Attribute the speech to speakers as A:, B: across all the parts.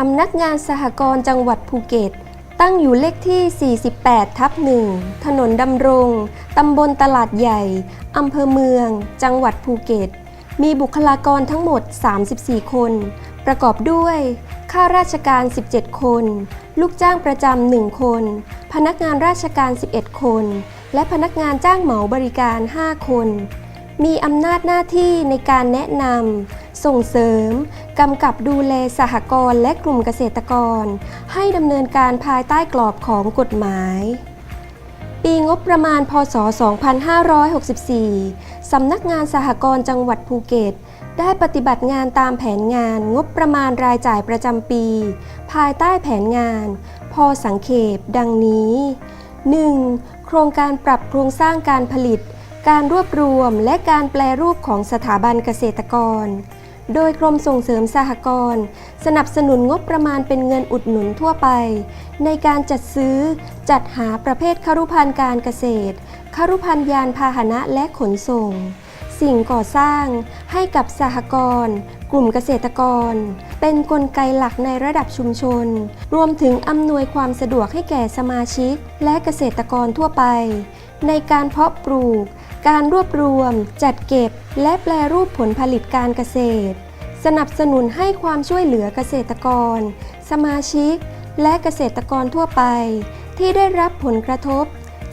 A: สำนักงานสหกรณ์จังหวัดภูเก็ต ตั้งอยู่เลขที่ 48 ทับ1ถนนดำรง ตำบลตลาดใหญ่ อำเภอเมือง จังหวัดภูเก็ต มีบุคลากรทั้งหมด 34 คน ประกอบด้วย ข้าราชการ 17 คน ลูกจ้างประจำ 1 คน พนักงานราชการ 11 คน และพนักงานจ้างเหมาบริการ 5 คน มีอำนาจหน้าที่ในการแนะนำส่งเสริมกำกับดูแลสหกรณ์และกลุ่มเกษตรกร ให้ดำเนินการภายใต้กรอบของกฎหมาย ปีงบประมาณพศ 2564 สำนักงานสหกรณ์จังหวัดภูเก็ต ได้ปฏิบัติงานตามแผนงานงบประมาณรายจ่ายประจำปี ภายใต้แผนงาน พอสังเขปดังนี้ 1. โครงการปรับโครงสร้างการผลิต การรวบรวมและการแปลรูปของสถาบันเกษตรกร โดยกรมส่งเสริมสหกรณ์สนับสนุนงบประมาณเป็นเงินอุดหนุนทั่วไป ในการจัดซื้อจัดหาประเภทครุพันธ์การเกษตรครุพันธ์ยานพาหนะและขนส่ง สิ่งก่อสร้างให้กับสหกรณ์กลุ่มเกษตรกร เป็นนกลไกหลักในระดับชุมชน รวมถึงอำนวยความสะดวกให้แก่สมาชิก และเกษตรกรทั่วไป ในการเพาะปลูก การรวบรวม จัดเก็บ และแปลรูปผลผลิตการเกษตร สนับสนุนให้ความช่วยเหลือเกษตรกร สมาชิก และเกษตรกรทั่วไป ที่ได้รับผลกระทบ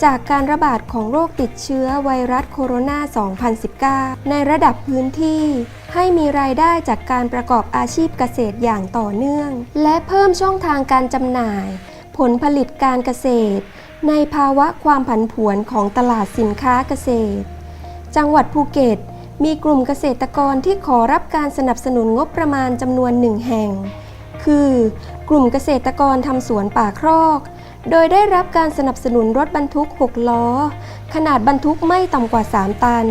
A: จากการระบาดของโรคติดเชื้อไวรัสโคโรนา 2019 ในระดับพื้นที่ ให้มีรายได้จากการประกอบอาชีพเกษตรอย่างต่อเนื่อง และเพิ่มช่องทางการจำหน่าย ผลผลิตการเกษตร ในภาวะความผันผวนของตลาดสินค้าเกษตร จังหวัดภูเก็ต มีกลุ่มเกษตรกรที่ขอรับการสนับสนุนงบประมาณจำนวนหนึ่งแห่ง คือกลุ่มเกษตรกรทำสวนป่าครอก โดยได้รับการสนับสนุนรถบรรทุก 6 ล้อ ขนาดบรรทุกไม่ต่ำกว่า 3 ตัน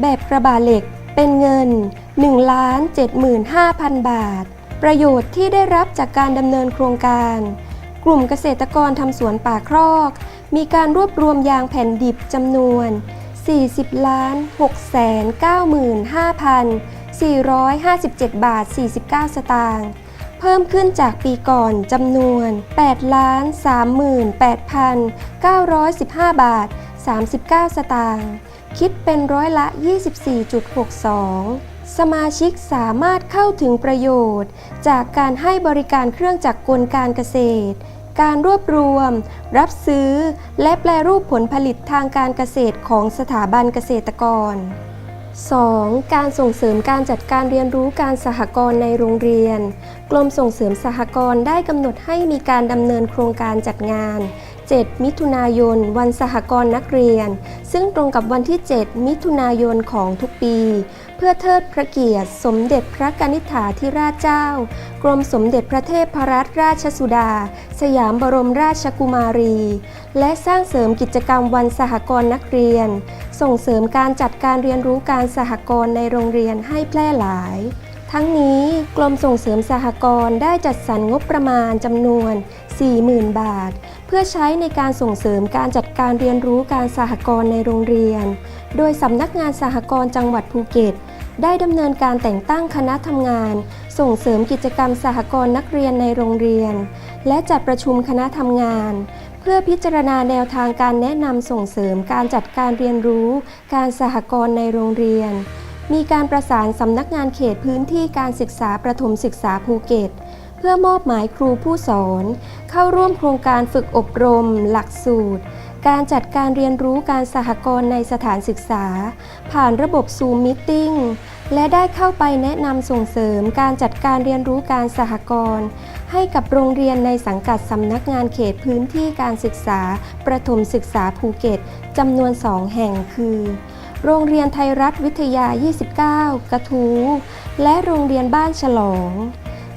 A: แบบกระบะเหล็กเป็นเงิน 1 75,000 บาท ประโยชน์ที่ได้รับจากการดำเนินโครงการ กลุ่มเกษตรกรทำสวนป่าครอก มีการรวบรวมยางแผ่นดิบจำนวน 40ล้าน6แสน95,457 บาท 49 สตางค์ เพิ่มขึ้นจากปีก่อนจำนวน 8 ล้าน 38,915 บาท 39 สตางค์ คิดเป็นร้อยละ 24.62สมาชิกสามารถเข้าถึงประโยชน์ จากการให้บริการเครื่องจักรกลการเกษตร การรวบรวม รับซื้อ และแปลรูปผลผลิตทางการเกษตรของสถาบันเกษตรกร 2. การส่งเสริมการจัดการเรียนรู้การสหกรณ์ในโรงเรียน กรมส่งเสริมสหกรณ์ได้กำหนดให้มีการดำเนินโครงการจัดงาน 7 มิถุนายน วันสหกรณ์นักเรียน ซึ่งตรงกับวันที่ 7 มิถุนายนของทุกปี เพื่อเทิดพระเกียรติ สมเด็จพระกนิษฐาธิราชเจ้า กรมสมเด็จพระเทพรัตนราชสุดา สยามบรมราชกุมารี และสร้างเสริมกิจกรรมวันสหกรณ์นักเรียน ส่งเสริมการจัดการเรียนรู้การสหกรณ์ในโรงเรียนให้แพร่หลาย ทั้งนี้กรมส่งเสริมสหกรณ์ได้จัดสรรงบประมาณจำนวน 40,000 บาท เพื่อใช้ในการส่งเสริมการจัดการเรียนรู้การสหกรณ์ในโรงเรียน โดยสำนักงานสหกรณ์จังหวัดภูเก็ต ได้ดำเนินการแต่งตั้งคณะทำงาน ส่งเสริมกิจกรรมสหกรณ์นักเรียนในโรงเรียน และจัดประชุมคณะทำงาน เพื่อพิจารณาแนวทางการแนะนำส่งเสริมการจัดการเรียนรู้ การสหกรณ์ในโรงเรียน มีการประสานสำนักงานเขตพื้นที่การศึกษาประถมศึกษาภูเก็ต เพื่อมอบหมายครูผู้สอน เข้าร่วมโครงการฝึกอบรม หลักสูตร การจัดการเรียนรู้การสหกรณ์ในสถานศึกษา ผ่านระบบซูมมิ팅และได้เข้าไปแนะนำส่งเสริมการจัดการเรียนรู้การสหกรณ์ให้กับโรงเรียนในสังกัดสำนักงานเขตพื้นที่การศึกษา ประถมศึกษาภูเก็ตจำนวน 2 แห่งคือ โรงเรียนไทยรัฐวิทยา 29 กระทูและโรงเรียนบ้านฉลอง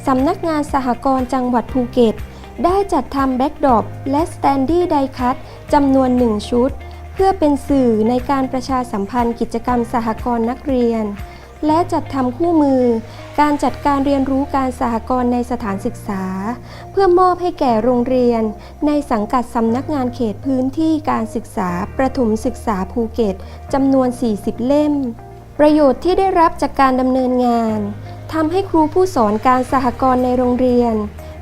A: สำนักงานสหกรณ์จังหวัดภูเก็ต ได้จัดทำแบ็กดอปและสแตนดี้ไดคัตจำนวนหนึ่งชุด เพื่อเป็นสื่อในการประชาสัมพันธ์กิจกรรมสหกรณ์นักเรียน และจัดทำคู่มือ การจัดการเรียนรู้การสหกรณ์ในสถานศึกษา เพื่อมอบให้แก่โรงเรียน ในสังกัดสำนักงานเขตพื้นที่การศึกษา ประถมศึกษาภูเก็ตจำนวน 40 เล่ม ประโยชน์ที่ได้รับจากการดำเนินงานทำให้ครูผู้สอนการสหกรณ์ในโรงเรียน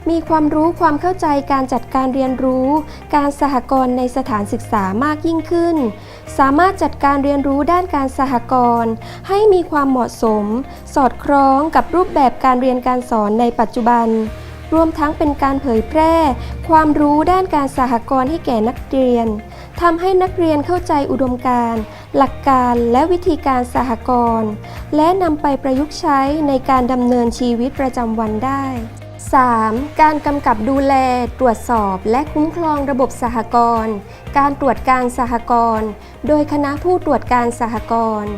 A: มีความรู้ความเข้าใจการจัดการเรียนรู้ การสหกรณ์ในสถานศึกษามากยิ่งขึ้น สามารถจัดการเรียนรู้ด้านการสหกรณ์ให้มีความเหมาะสม สอดคล้องกับรูปแบบการเรียนการสอนในปัจจุบัน รวมทั้งเป็นการเผยแพร่ ความรู้ด้านการสหกรณ์ให้แก่นักเรียนทำให้นักเรียนเข้าใจอุดมการณ์หลักการและวิธีการสหกรณ์และนำไปประยุกต์ใช้ในการดำเนินชีวิตประจำวันได้ 3. การกำกับดูแล ตรวจสอบ และคุ้มครองระบบสหกรณ์ การตรวจการสหกรณ์ โดยคณะผู้ตรวจการสหกรณ์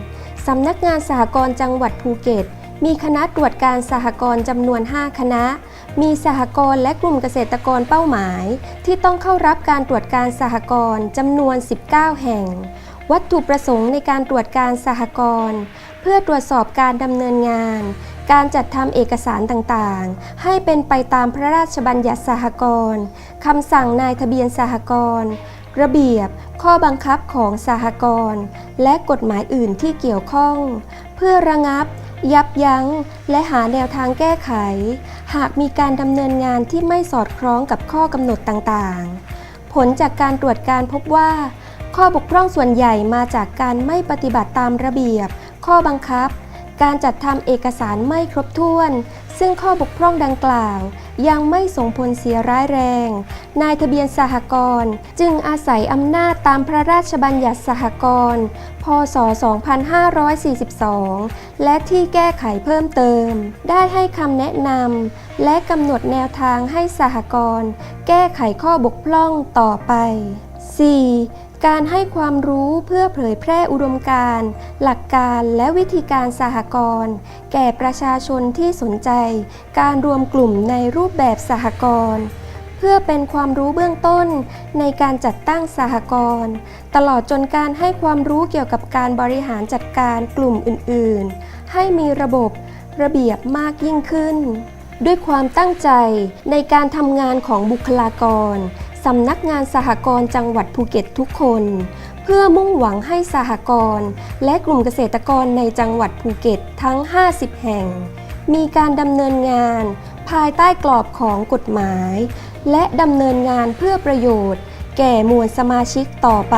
A: สำนักงานสหกรณ์จังหวัดภูเก็ต มีคณะตรวจการสหกรณ์จำนวน 5 คณะ มีสหกรณ์และกลุ่มเกษตรกรเป้าหมาย ที่ต้องเข้ารับการตรวจการสหกรณ์จำนวน 19 แห่ง วัตถุประสงค์ในการตรวจการสหกรณ์ เพื่อตรวจสอบการดำเนินงาน การจัดทำเอกสารต่างๆ ให้เป็นไปตามพระราชบัญญัติสหกรณ์คำสั่งนายทะเบียนสหกรณ์ระเบียบ ข้อบังคับของสหกรณ์และกฎหมายอื่นที่เกี่ยวข้อง เพื่อระงับ ยับยั้ง และหาแนวทางแก้ไข หากมีการดำเนินงานที่ไม่สอดคล้องกับข้อกำหนดต่างๆ ผลจากการตรวจการพบว่า ข้อบกพร่องส่วนใหญ่มาจากการไม่ปฏิบัติตามระเบียบ ข้อบังคับ การจัดทำเอกสารไม่ครบถ้วน ซึ่งข้อบกพร่องดังกล่าว ยังไม่ส่งผลเสียร้ายแรง นายทะเบียนสหกรณ์จึงอาศัยอำนาจตามพระราชบัญญัติสหกรณ์พศ 2542 และที่แก้ไขเพิ่มเติม ได้ให้คำแนะนำและกำหนดแนวทางให้สหกรณ์แก้ไขข้อบกพร่องต่อไป 4. การให้ความรู้เพื่อเผยแพร่อุดมการณ์ หลักการและวิธีการสหกรณ์แก่ประชาชนที่สนใจ การรวมกลุ่มในรูปแบบสหกรณ์เพื่อเป็นความรู้เบื้องต้นในการจัดตั้งสหกรณ์ตลอดจนการให้ความรู้เกี่ยวกับการบริหารจัดการกลุ่มอื่น ๆ ให้มีระบบระเบียบมากยิ่งขึ้น ด้วยความตั้งใจในการทำงานของบุคลากร สำนักงานสหกรณ์จังหวัดภูเก็ตทุกคน เพื่อมุ่งหวังให้สหกรณ์และกลุ่มเกษตรกรในจังหวัดภูเก็ตทั้ง 50 แห่ง มีการดำเนินงาน ภายใต้กรอบของกฎหมาย และดำเนินงานเพื่อประโยชน์ แก่มวลสมาชิกต่อไป